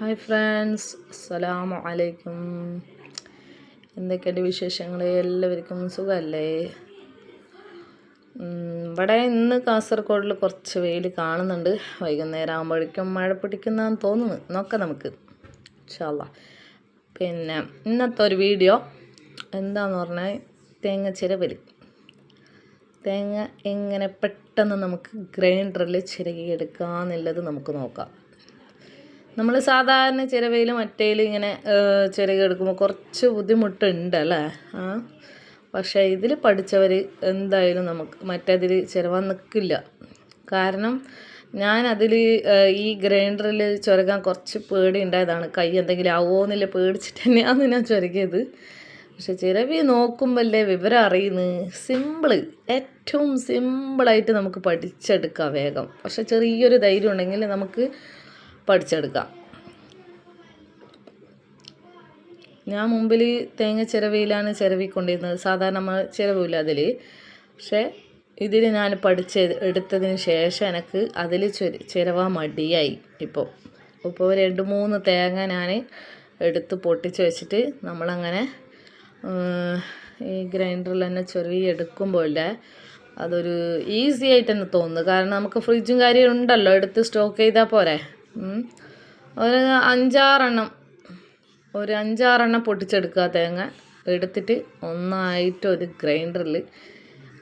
Hi friends അസ്സലാമു അലൈക്കും. എന്തൊക്കെയുണ്ട് വിശേഷങ്ങൾ എല്ലാവർക്കും സുഖമല്ലേ? ഇവിടെ ഇന്ന് കാസർഗോഡിൽ കുറച്ച് വെയിൽ കാണുന്നുണ്ട്. വൈകുന്നേരം ആകുമ്പോഴേക്കും മഴ പിടിക്കുന്നതെന്ന് തോന്നുന്നു. നോക്കാം നമുക്ക്. ഇൻഷാല്ലാ പിന്നെ ഇന്നത്തെ ഒരു വീഡിയോ എന്താന്ന് പറഞ്ഞാൽ തേങ്ങ ചിരവൽ തേങ്ങ എങ്ങനെ പെട്ടെന്ന് നമുക്ക് ഗ്രൈൻഡറിൽ ചിരകിയെടുക്കാമെന്നുള്ളത് നമുക്ക് നോക്കാം. നമ്മൾ സാധാരണ ചിരവയിൽ മറ്റേൽ ഇങ്ങനെ ചിരക എടുക്കുമ്പോൾ കുറച്ച് ബുദ്ധിമുട്ടുണ്ട് അല്ലേ? ആ. പക്ഷേ ഇതിൽ പഠിച്ചവർ എന്തായാലും നമുക്ക് മറ്റേതിൽ ചിരവാൻ നിൽക്കില്ല കാരണം ഞാൻ അതിൽ ഈ ഗ്രൈൻഡറിൽ ചുരകാൻ കുറച്ച് പേടി ഉണ്ടായതാണ് കൈ എന്തെങ്കിലും ആവോ എന്നില്ല പേടിച്ചിട്ട് തന്നെയാണ് ഞാൻ ചുരകിയത്. പക്ഷെ ചിരവി നോക്കുമ്പോഴല്ലേ വിവരം അറിയുന്നത് സിമ്പിൾ ഏറ്റവും സിമ്പിളായിട്ട് നമുക്ക് പഠിച്ചെടുക്കാം വേഗം. പക്ഷെ ചെറിയൊരു ധൈര്യം ഉണ്ടെങ്കിൽ നമുക്ക് പഠിച്ചെടുക്കാം. ഞാൻ മുമ്പിൽ തേങ്ങ ചിരവിയിലാണ് ചിരവിക്കൊണ്ടിരുന്നത്. സാധാരണ നമ്മൾ ചിരവില്ല അതിൽ പക്ഷേ ഇതിൽ ഞാൻ പഠിച്ച് എടുത്തതിന് ശേഷം എനിക്ക് അതിൽ ചിരവ മടിയായി ഇപ്പോൾ ഇപ്പോൾ രണ്ട് മൂന്ന് തേങ്ങ ഞാൻ എടുത്ത് പൊട്ടിച്ച് വെച്ചിട്ട് നമ്മളങ്ങനെ ഈ ഗ്രൈൻഡറിൽ തന്നെ ചെറിയ എടുക്കുമ്പോഴേ അതൊരു ഈസി ആയിട്ട് തന്നെ തോന്നുന്നു. കാരണം നമുക്ക് ഫ്രിഡ്ജും കാര്യം ഉണ്ടല്ലോ എടുത്ത് സ്റ്റോക്ക് ചെയ്താൽ പോരെ. ഒരു അഞ്ചാറെണ്ണം. ഒരു അഞ്ചാറെണ്ണം പൊട്ടിച്ചെടുക്കുക തേങ്ങ. എടുത്തിട്ട് ഒന്നായിട്ട് ഒരു ഗ്രൈൻഡറിൽ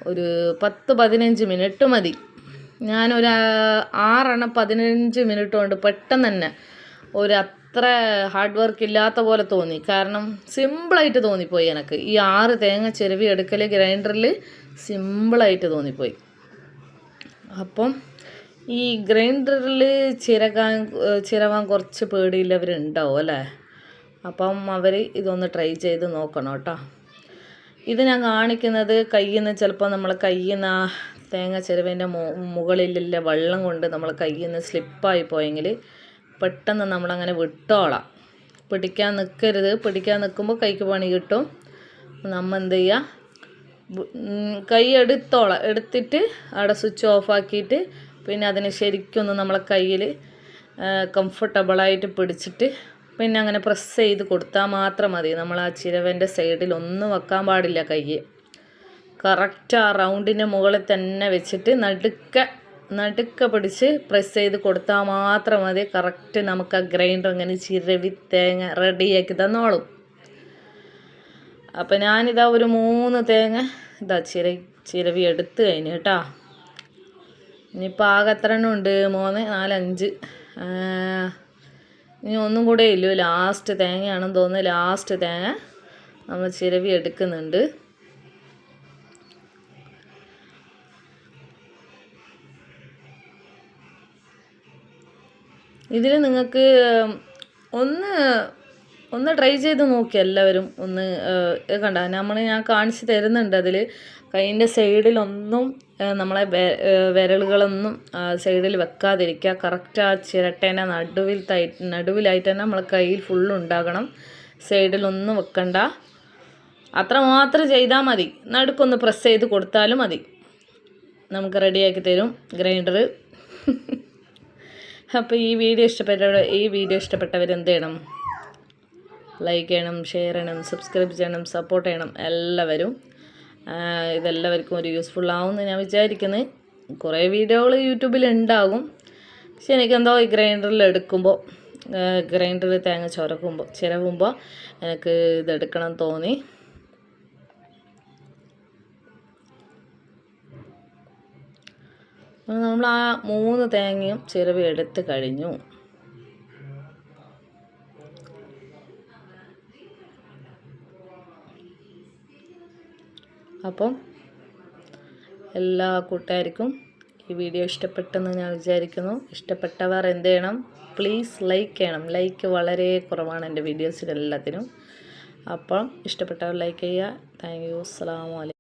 ഒരു പത്ത് പതിനഞ്ച് മിനിറ്റ് മതി. ഞാനൊരു ആറെണ്ണം പതിനഞ്ച് മിനിറ്റ് കൊണ്ട് പെട്ടെന്ന് തന്നെ ഒരു അത്ര ഹാർഡ് വർക്ക് ഇല്ലാത്ത പോലെ തോന്നി. കാരണം സിമ്പിളായിട്ട് തോന്നിപ്പോയി എനിക്ക്. ഈ ആറ് തേങ്ങ ചിരവി എടുക്കൽ ഗ്രൈൻഡറിൽ സിമ്പിളായിട്ട് തോന്നിപ്പോയി. അപ്പം ഈ ഗ്രൈൻഡറിൽ ചിരകാൻ ചിരവാൻ കുറച്ച് പേടിയുള്ളവരുണ്ടാവും അല്ലേ? അപ്പം അവർ ഇതൊന്ന് ട്രൈ ചെയ്ത് നോക്കണം കേട്ടോ. ഇത് ഞാൻ കാണിക്കുന്നത് കയ്യിൽ നിന്ന് ചിലപ്പോൾ നമ്മൾ കയ്യിൽ നിന്ന് ആ തേങ്ങ ചിരവിന്റെ മുകളിലുള്ള വെള്ളം കൊണ്ട് നമ്മൾ കയ്യിൽ നിന്ന് സ്ലിപ്പായി പോയെങ്കിൽ പെട്ടെന്ന് നമ്മളങ്ങനെ വിട്ടോളാം. പിടിക്കാൻ നിൽക്കരുത് പിടിക്കാൻ നിൽക്കുമ്പോൾ കൈക്ക് പണി കിട്ടും. നമ്മൾ എന്ത് ചെയ്യുക കൈ എടുത്തോളാം. എടുത്തിട്ട് അവിടെ സ്വിച്ച് ഓഫ് ആക്കിയിട്ട് പിന്നെ അതിനെ ശരിക്കൊന്ന് നമ്മളെ കയ്യിൽ കംഫർട്ടബിളായിട്ട് പിടിച്ചിട്ട് പിന്നെ അങ്ങനെ പ്രസ് ചെയ്ത് കൊടുത്താൽ മാത്രം മതി. നമ്മൾ ആ ചിരവന്റെ സൈഡിൽ ഒന്നും വെക്കാൻ പാടില്ല കൈ കറക്റ്റ് ആ റൗണ്ടിന്റെ മുകളിൽ തന്നെ വെച്ചിട്ട് നടുക്ക നടുക്ക പിടിച്ച് പ്രസ് ചെയ്ത് കൊടുത്താൽ മാത്രം മതി. കറക്റ്റ് നമുക്ക് ആ ഗ്രൈൻഡർ അങ്ങനെ ചിരവി തേങ്ങ റെഡിയാക്കി തന്നോളും. അപ്പം ഞാനിതാ ഒരു മൂന്ന് തേങ്ങ ഇതാ ചിര ചിരവി എടുത്ത് കഴിഞ്ഞു കേട്ടോ. ഇനിയിപ്പോൾ ആകെ എത്ര എണ്ണം ഉണ്ട്? മൂന്ന് നാല് അഞ്ച്. ഇനി ഒന്നും കൂടെ ഇല്ലു ലാസ്റ്റ് തേങ്ങയാണെന്ന് തോന്നുന്നു. ലാസ്റ്റ് തേങ്ങ നമ്മൾ ചിരവി എടുക്കുന്നുണ്ട്. ഇതിൽ നിങ്ങൾക്ക് ഒന്ന് ഒന്ന് ട്രൈ ചെയ്ത് നോക്കി എല്ലാവരും. ഒന്ന് കണ്ട നമ്മൾ ഞാൻ കാണിച്ച് തരുന്നുണ്ട് അതിൽ കൈയിന്റെ സൈഡിലൊന്നും നമ്മളെ വിരലുകളൊന്നും സൈഡിൽ വെക്കാതിരിക്കുക. കറക്റ്റ് ആ ചിരട്ടേനെ നടുവിൽ തൈ നടുവിലായിട്ട് തന്നെ നമ്മളെ കയ്യിൽ ഫുള്ള് ഉണ്ടാകണം. സൈഡിലൊന്നും വെക്കണ്ട. അത്ര മാത്രം ചെയ്താൽ മതി. നടുക്കൊന്ന് പ്രസ് ചെയ്ത് കൊടുത്താലും മതി. നമുക്ക് റെഡിയാക്കി തരും ഗ്രൈൻഡർ അപ്പോൾ ഈ വീഡിയോ ഇഷ്ടപ്പെട്ടവർ ഈ വീഡിയോ ഇഷ്ടപ്പെട്ടവർ എന്ത് ചെയ്യണം? ലൈക്ക് ചെയ്യണം ഷെയർ ചെയ്യണം സബ്സ്ക്രൈബ് ചെയ്യണം സപ്പോർട്ട് ചെയ്യണം എല്ലാവരും. ഇതെല്ലാവർക്കും ഒരു യൂസ്ഫുൾ ആവുമെന്ന് ഞാൻ വിചാരിക്കുന്നത് കുറേ വീഡിയോകൾ യൂട്യൂബിൽ ഉണ്ടാകും. പക്ഷെ എനിക്കെന്തോ ഈ ഗ്രൈൻഡറിൽ എടുക്കുമ്പോൾ ഗ്രൈൻഡറിൽ തേങ്ങ ചുരക്കുമ്പോൾ ചിരവുമ്പോൾ എനിക്ക് ഇതെടുക്കണം തോന്നി. നമ്മൾ ആ മൂന്ന് തേങ്ങയും ചിരവി എടുത്ത് കഴിഞ്ഞു. അപ്പം എല്ലാ കൂട്ടുകാർക്കും ഈ വീഡിയോ ഇഷ്ടപ്പെട്ടെന്ന് ഞാൻ വിചാരിക്കുന്നു. ഇഷ്ടപ്പെട്ടവർ എന്ത് ചെയ്യണം? പ്ലീസ് ലൈക്ക് ചെയ്യണം. ലൈക്ക് വളരെ കുറവാണ് എന്റെ വീഡിയോസിൽ എല്ലാത്തിനും. അപ്പം ഇഷ്ടപ്പെട്ടവർ ലൈക്ക് ചെയ്യുക. താങ്ക് യു അസ്സാം വലൈക്കും